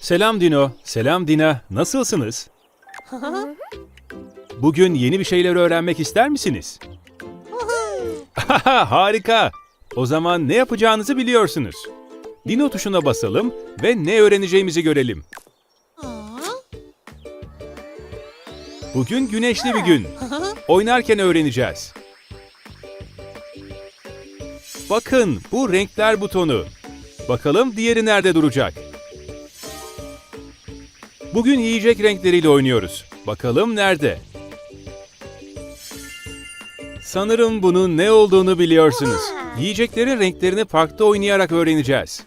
Selam Dino, selam Dina. Nasılsınız? Bugün yeni bir şeyler öğrenmek ister misiniz? Harika. O zaman ne yapacağınızı biliyorsunuz. Dino tuşuna basalım ve ne öğreneceğimizi görelim. Bugün güneşli bir gün. Oynarken öğreneceğiz. Bakın bu renkler butonu. Bakalım diğeri nerede duracak? Bugün yiyecek renkleriyle oynuyoruz. Bakalım nerede? Sanırım bunun ne olduğunu biliyorsunuz. Yiyeceklerin renklerini parkta oynayarak öğreneceğiz.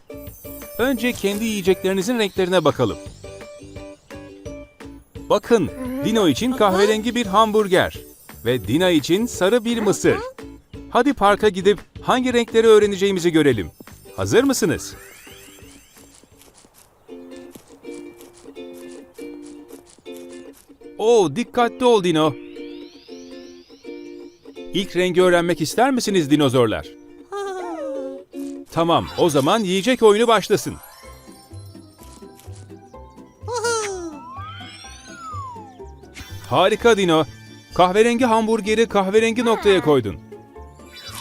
Önce kendi yiyeceklerinizin renklerine bakalım. Bakın, Dino için kahverengi bir hamburger ve Dina için sarı bir mısır. Hadi parka gidip hangi renkleri öğreneceğimizi görelim. Hazır mısınız? Oo, dikkatli ol Dino. İlk rengi öğrenmek ister misiniz dinozorlar? Tamam, o zaman yiyecek oyunu başlasın. Harika Dino. Kahverengi hamburgeri kahverengi noktaya koydun.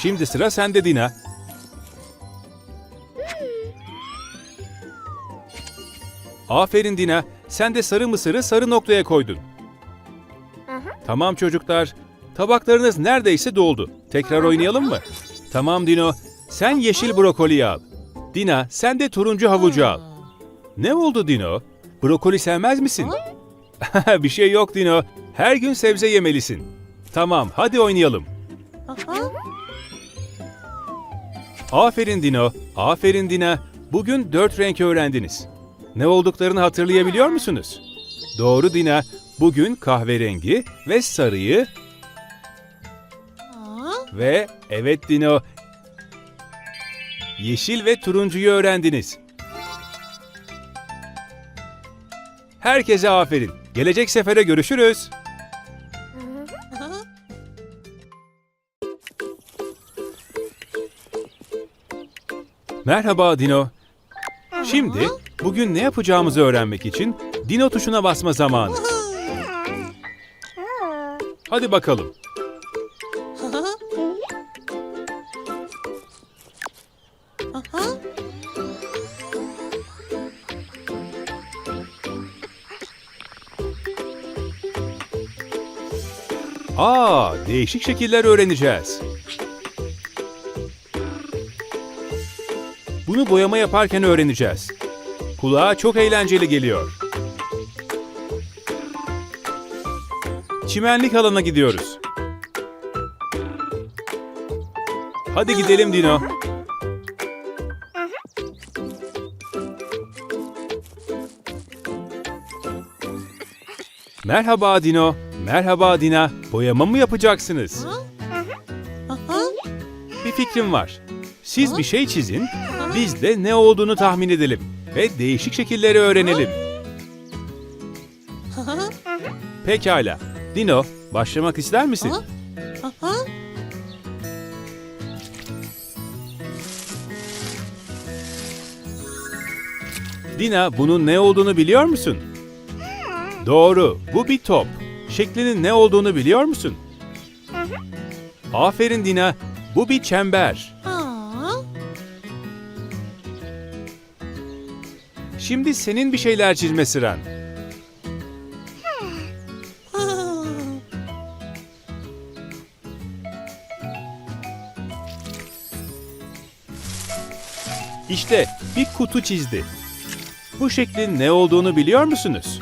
Şimdi sıra sende Dina. Aferin Dina. Sen de sarı mısırı sarı noktaya koydun. Tamam çocuklar. Tabaklarınız neredeyse doldu. Tekrar oynayalım mı? Tamam Dino. Sen yeşil brokoli al. Dina sen de turuncu havucu al. Ne oldu Dino? Brokoli sevmez misin? bir şey yok Dino. Her gün sebze yemelisin. Tamam hadi oynayalım. Aferin Dino. Aferin Dina. Bugün dört renk öğrendiniz. Ne olduklarını hatırlayabiliyor musunuz? Doğru Dina. Bugün kahverengi ve sarıyı ve evet Dino. Yeşil ve turuncuyu öğrendiniz. Herkese aferin. Gelecek sefere görüşürüz. Merhaba Dino. Şimdi bugün ne yapacağımızı öğrenmek için Dino tuşuna basma zamanı. Hadi bakalım. Aa, değişik şekiller öğreneceğiz. Bunu boyama yaparken öğreneceğiz. Kulağa çok eğlenceli geliyor. Çimenlik alana gidiyoruz. Hadi gidelim Dino. Merhaba Dino. Merhaba Dina. Boyama mı yapacaksınız? Bir fikrim var. Siz bir şey çizin, biz de ne olduğunu tahmin edelim ve değişik şekilleri öğrenelim. Pekala. Dino, başlamak ister misin? Dina, bunun ne olduğunu biliyor musun? Doğru, bu bir top. Şeklinin ne olduğunu biliyor musun? Aferin Dina, bu bir çember. Şimdi senin bir şeyler çizme sıran. İşte bir kutu çizdi. Bu şeklin ne olduğunu biliyor musunuz?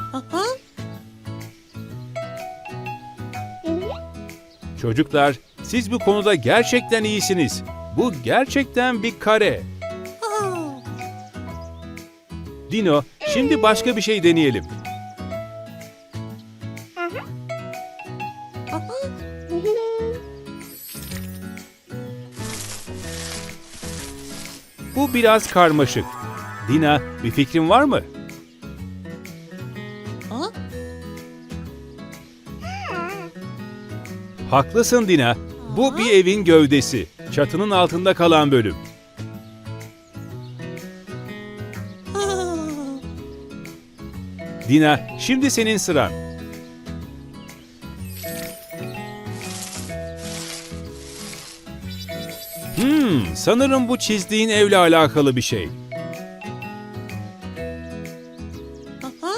Çocuklar, siz bu konuda gerçekten iyisiniz. Bu gerçekten bir kare. Dino, şimdi başka bir şey deneyelim. Biraz karmaşık. Dina, bir fikrin var mı? Haklısın Dina. Bu bir evin gövdesi. Çatının altında kalan bölüm. Dina, şimdi senin sıran. Hmm, sanırım bu çizdiğin evle alakalı bir şey. Aha.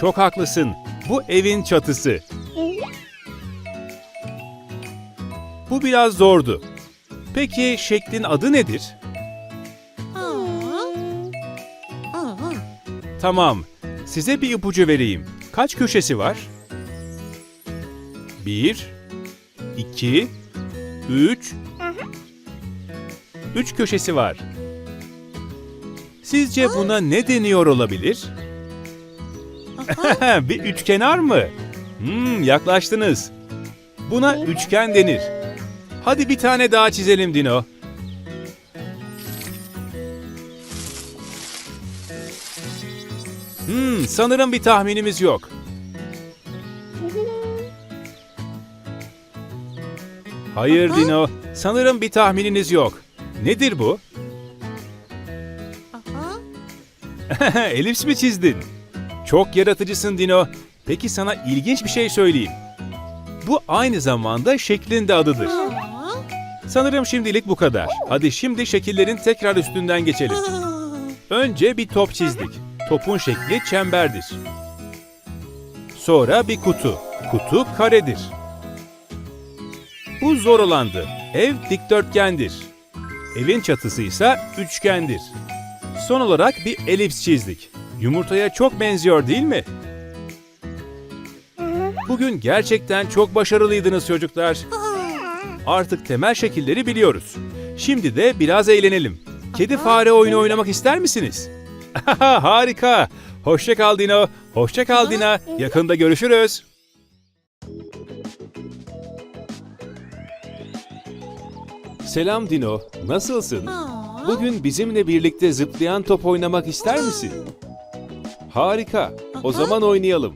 Çok haklısın. Bu evin çatısı. Bu biraz zordu. Peki şeklin adı nedir? Aa. Aa. Tamam. Size bir ipucu vereyim. Kaç köşesi var? Bir, iki, üç. Üç köşesi var. Sizce buna ne deniyor olabilir? bir üçkenar mı? Hmm, yaklaştınız. Buna üçgen denir. Hadi bir tane daha çizelim Dino. Hmm, sanırım bir tahminimiz yok. Hayır Dino, sanırım bir tahmininiz yok. Nedir bu? Aha. Elips mi çizdin? Çok yaratıcısın Dino. Peki sana ilginç bir şey söyleyeyim. Bu aynı zamanda şeklin de adıdır. Sanırım şimdilik bu kadar. Hadi şimdi şekillerin tekrar üstünden geçelim. Önce bir top çizdik. Topun şekli çemberdir. Sonra bir kutu. Kutu karedir. Bu zor olandı. Ev dikdörtgendir. Evin çatısı ise üçgendir. Son olarak bir elips çizdik. Yumurtaya çok benziyor değil mi? Bugün gerçekten çok başarılıydınız çocuklar. Artık temel şekilleri biliyoruz. Şimdi de biraz eğlenelim. Kedi fare oyunu oynamak ister misiniz? Harika. Hoşça kal Dino. Hoşça kal Dina. Yakında görüşürüz. Selam Dino. Nasılsın? Bugün bizimle birlikte zıplayan top oynamak ister misin? Harika. O zaman oynayalım.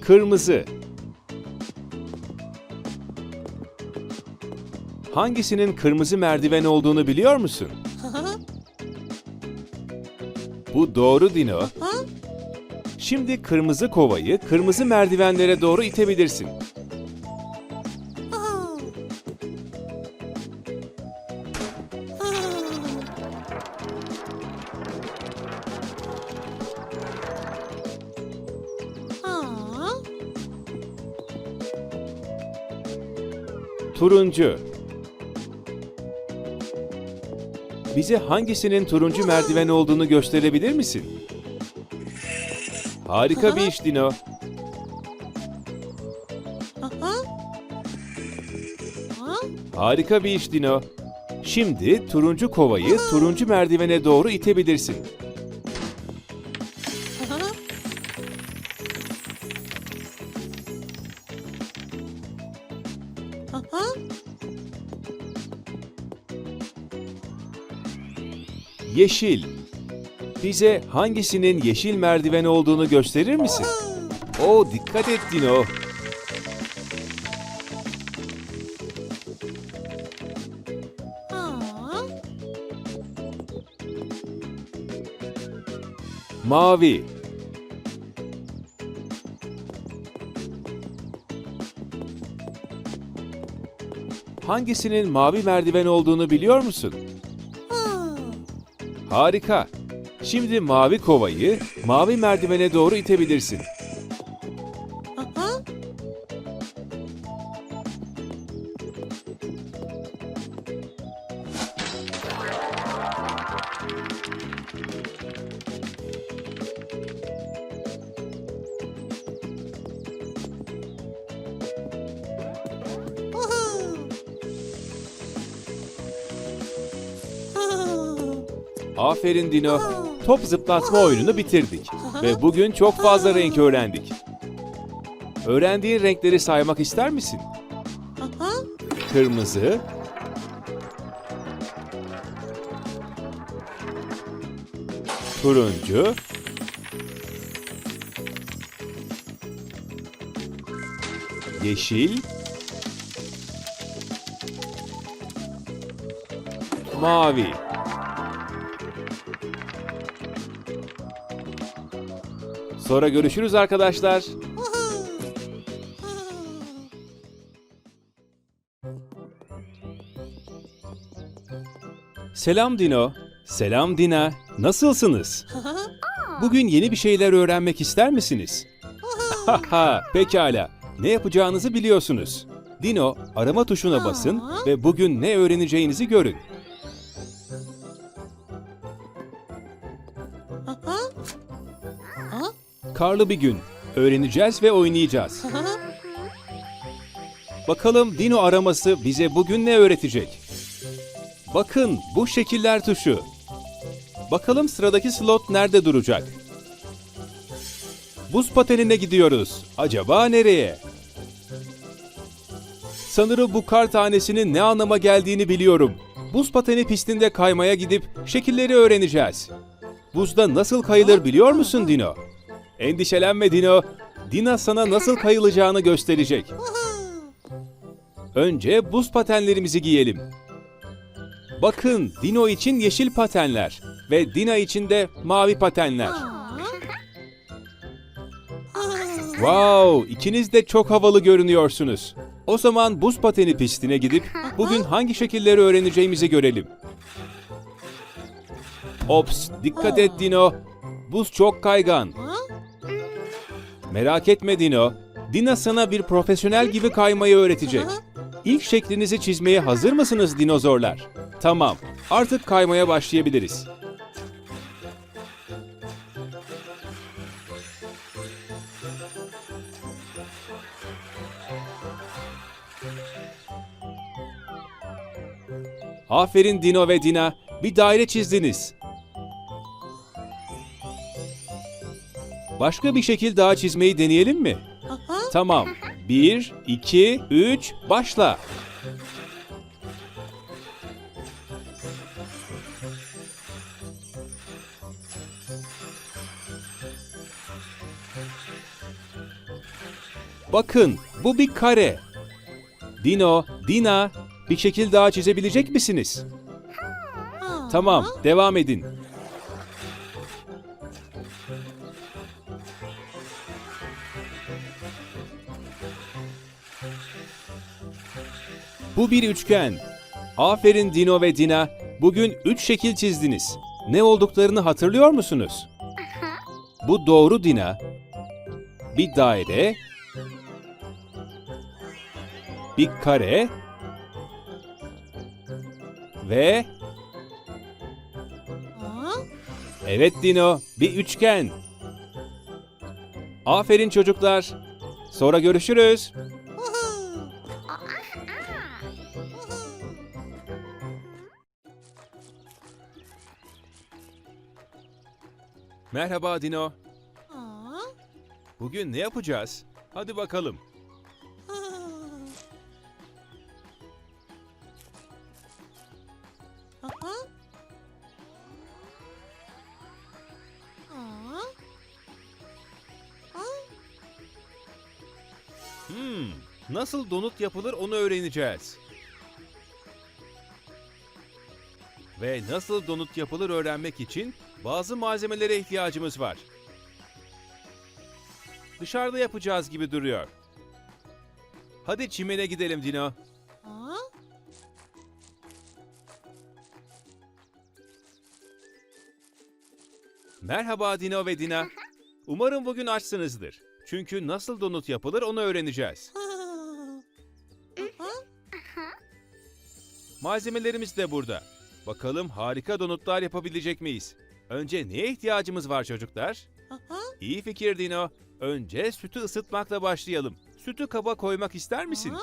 Kırmızı. Hangisinin kırmızı merdiven olduğunu biliyor musun? Bu doğru Dino. Şimdi kırmızı kovayı kırmızı merdivenlere doğru itebilirsin. Turuncu. Bize hangisinin turuncu merdiven olduğunu gösterebilir misin? Harika bir iş Dino. Harika bir iş Dino. Şimdi turuncu kovayı turuncu merdivene doğru itebilirsin. Yeşil. Bize hangisinin yeşil merdiven olduğunu gösterir misin? Oo dikkat et Dino. Mavi. Hangisinin mavi merdiven olduğunu biliyor musun? Harika. Şimdi mavi kovayı mavi merdivene doğru itebilirsin. Aha. Aferin Dino. Top zıplatma oyununu bitirdik ve bugün çok fazla renk öğrendik. Öğrendiğin renkleri saymak ister misin? Kırmızı, turuncu, yeşil, mavi. Sonra görüşürüz arkadaşlar. Selam Dino. Selam Dina. Nasılsınız? Bugün yeni bir şeyler öğrenmek ister misiniz? Haha, pekala. Ne yapacağınızı biliyorsunuz. Dino, arama tuşuna basın ve bugün ne öğreneceğinizi görün. Karlı bir gün. Öğreneceğiz ve oynayacağız. Bakalım Dino araması bize bugün ne öğretecek? Bakın bu şekiller tuşu. Bakalım sıradaki slot nerede duracak? Buz patenine gidiyoruz. Acaba nereye? Sanırım bu kar tanesinin ne anlama geldiğini biliyorum. Buz pateni pistinde kaymaya gidip şekilleri öğreneceğiz. Buzda nasıl kayılır biliyor musun Dino? Endişelenme Dino. Dina sana nasıl kayılacağını gösterecek. Önce buz patenlerimizi giyelim. Bakın Dino için yeşil patenler ve Dina için de mavi patenler. Wow, ikiniz de çok havalı görünüyorsunuz. O zaman buz pateni pistine gidip bugün hangi şekilleri öğreneceğimizi görelim. Ops, dikkat et Dino. Buz çok kaygan. Merak etme Dino. Dina sana bir profesyonel gibi kaymayı öğretecek. İlk şeklinizi çizmeye hazır mısınız dinozorlar? Tamam, artık kaymaya başlayabiliriz. Aferin Dino ve Dina, bir daire çizdiniz. Başka bir şekil daha çizmeyi deneyelim mi? Tamam. 1, 2, 3, başla. Bakın, bu bir kare. Dino, Dina, bir şekil daha çizebilecek misiniz? Tamam, devam edin. Bu bir üçgen. Aferin Dino ve Dina. Bugün üç şekil çizdiniz. Ne olduklarını hatırlıyor musunuz? Bu doğru Dina. Bir daire, bir kare ve evet Dino, bir üçgen. Aferin çocuklar. Sonra görüşürüz. Merhaba Dino. Bugün ne yapacağız? Hadi bakalım. Hmm, nasıl donut yapılır onu öğreneceğiz. Ve nasıl donut yapılır öğrenmek için bazı malzemelere ihtiyacımız var. Dışarıda yapacağız gibi duruyor. Hadi çimene gidelim Dino. Merhaba Dino ve Dina. Umarım bugün açsınızdır. Çünkü nasıl donut yapılır onu öğreneceğiz. Malzemelerimiz de burada. Bakalım harika donutlar yapabilecek miyiz? Önce neye ihtiyacımız var çocuklar? İyi fikir Dino. Önce sütü ısıtmakla başlayalım. Sütü kaba koymak ister misin?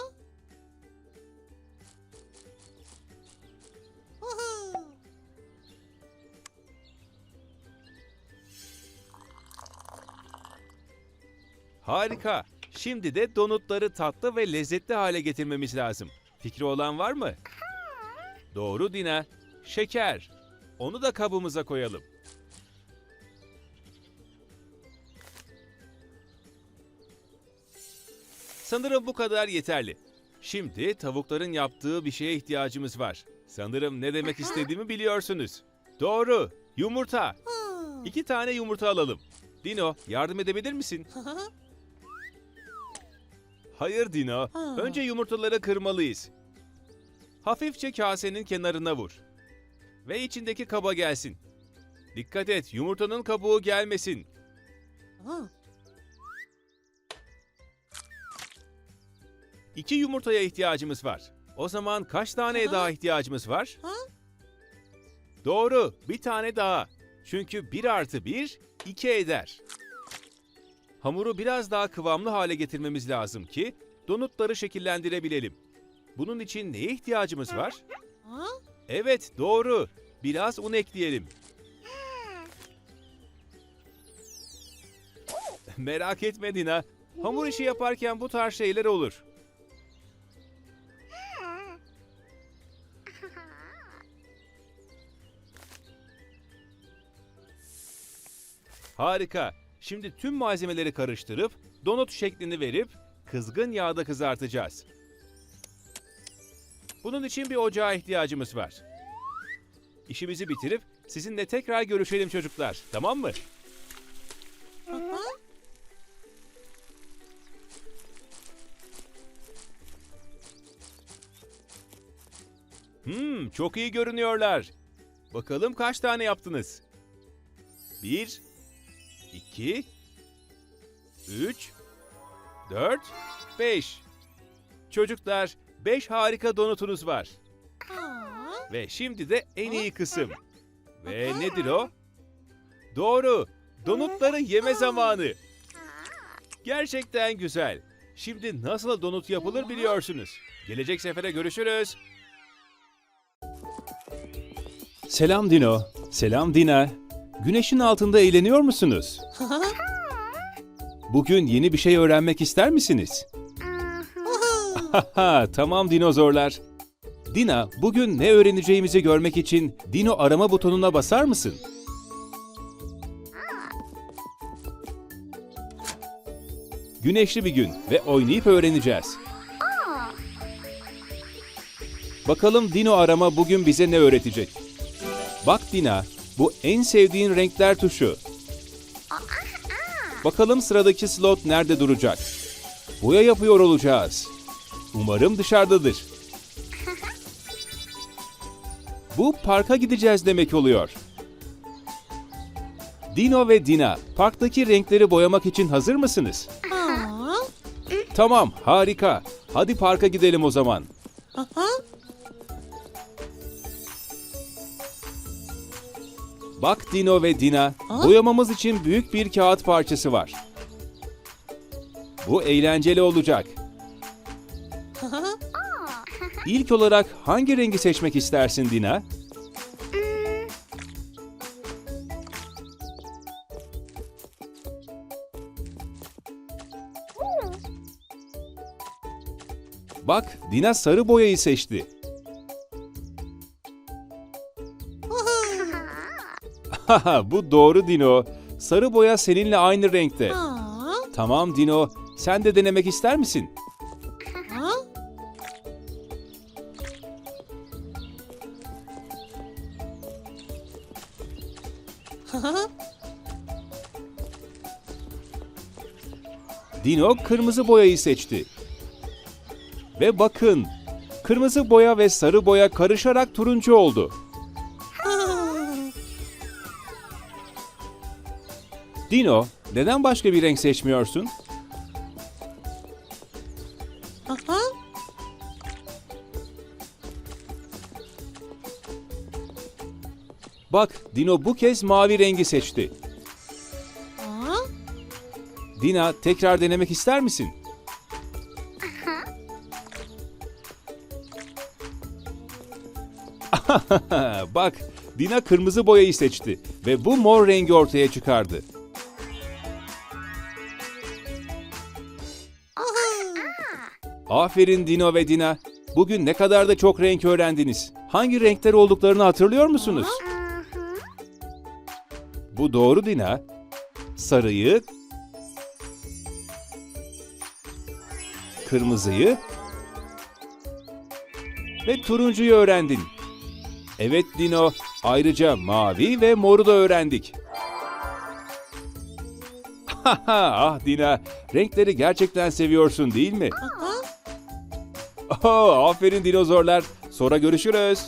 Harika. Şimdi de donutları tatlı ve lezzetli hale getirmemiz lazım. Fikri olan var mı? Doğru Dina. Şeker. Onu da kabımıza koyalım. Sanırım bu kadar yeterli. Şimdi tavukların yaptığı bir şeye ihtiyacımız var. Sanırım ne demek istediğimi biliyorsunuz. Doğru. Yumurta. İki tane yumurta alalım. Dino, yardım edebilir misin? Hayır Dino. Önce yumurtaları kırmalıyız. Hafifçe kasenin kenarına vur. Ve içindeki kaba gelsin. Dikkat et, yumurtanın kabuğu gelmesin. Aha. İki yumurtaya ihtiyacımız var. O zaman kaç tane Aha. daha ihtiyacımız var? Ha? Doğru, bir tane daha. Çünkü 1 artı 1, 2 eder. Hamuru biraz daha kıvamlı hale getirmemiz lazım ki donutları şekillendirebilelim. Bunun için neye ihtiyacımız var? Ha? Evet, doğru. Biraz un ekleyelim. Merak etme Dina. Hamur işi yaparken bu tarz şeyler olur. Harika. Şimdi tüm malzemeleri karıştırıp donut şeklini verip kızgın yağda kızartacağız. Bunun için bir ocağa ihtiyacımız var. İşimizi bitirip sizinle tekrar görüşelim çocuklar. Tamam mı? Hmm, çok iyi görünüyorlar. Bakalım kaç tane yaptınız? Bir, iki, üç, dört, beş. Çocuklar, beş harika donutunuz var. Ve şimdi de en iyi kısım. Ve nedir o? Doğru, donutları yeme zamanı. Gerçekten güzel. Şimdi nasıl donut yapılır biliyorsunuz. Gelecek sefere görüşürüz. Selam Dino. Selam Dina. Güneşin altında eğleniyor musunuz? Bugün yeni bir şey öğrenmek ister misiniz? Tamam dinozorlar. Dina, bugün ne öğreneceğimizi görmek için Dino arama butonuna basar mısın? Güneşli bir gün ve oynayıp öğreneceğiz. Bakalım Dino arama bugün bize ne öğretecek? Bak Dina, bu en sevdiğin renkler tuşu. Bakalım sıradaki slot nerede duracak? Boya yapıyor olacağız. Umarım dışarıdadır. Bu parka gideceğiz demek oluyor. Dino ve Dina, parktaki renkleri boyamak için hazır mısınız? Tamam, harika. Hadi parka gidelim o zaman. Bak Dino ve Dina, boyamamız için büyük bir kağıt parçası var. Bu eğlenceli olacak. İlk olarak hangi rengi seçmek istersin Dina? Bak, Dina sarı boyayı seçti. Haha, bu doğru Dino. Sarı boya seninle aynı renkte. Tamam Dino, sen de denemek ister misin? Dino kırmızı boyayı seçti. Ve bakın, kırmızı boya ve sarı boya karışarak turuncu oldu. Dino, neden başka bir renk seçmiyorsun? Bak, Dino bu kez mavi rengi seçti. Dina, tekrar denemek ister misin? Bak, Dina kırmızı boyayı seçti ve bu mor rengi ortaya çıkardı. Aferin Dino ve Dina. Bugün ne kadar da çok renk öğrendiniz. Hangi renkler olduklarını hatırlıyor musunuz? Bu doğru Dina. Sarıyı, kırmızıyı ve turuncuyu öğrendin. Evet Dino, ayrıca mavi ve moru da öğrendik. ah Dina, renkleri gerçekten seviyorsun değil mi? Oh, aferin dinozorlar. Sonra görüşürüz.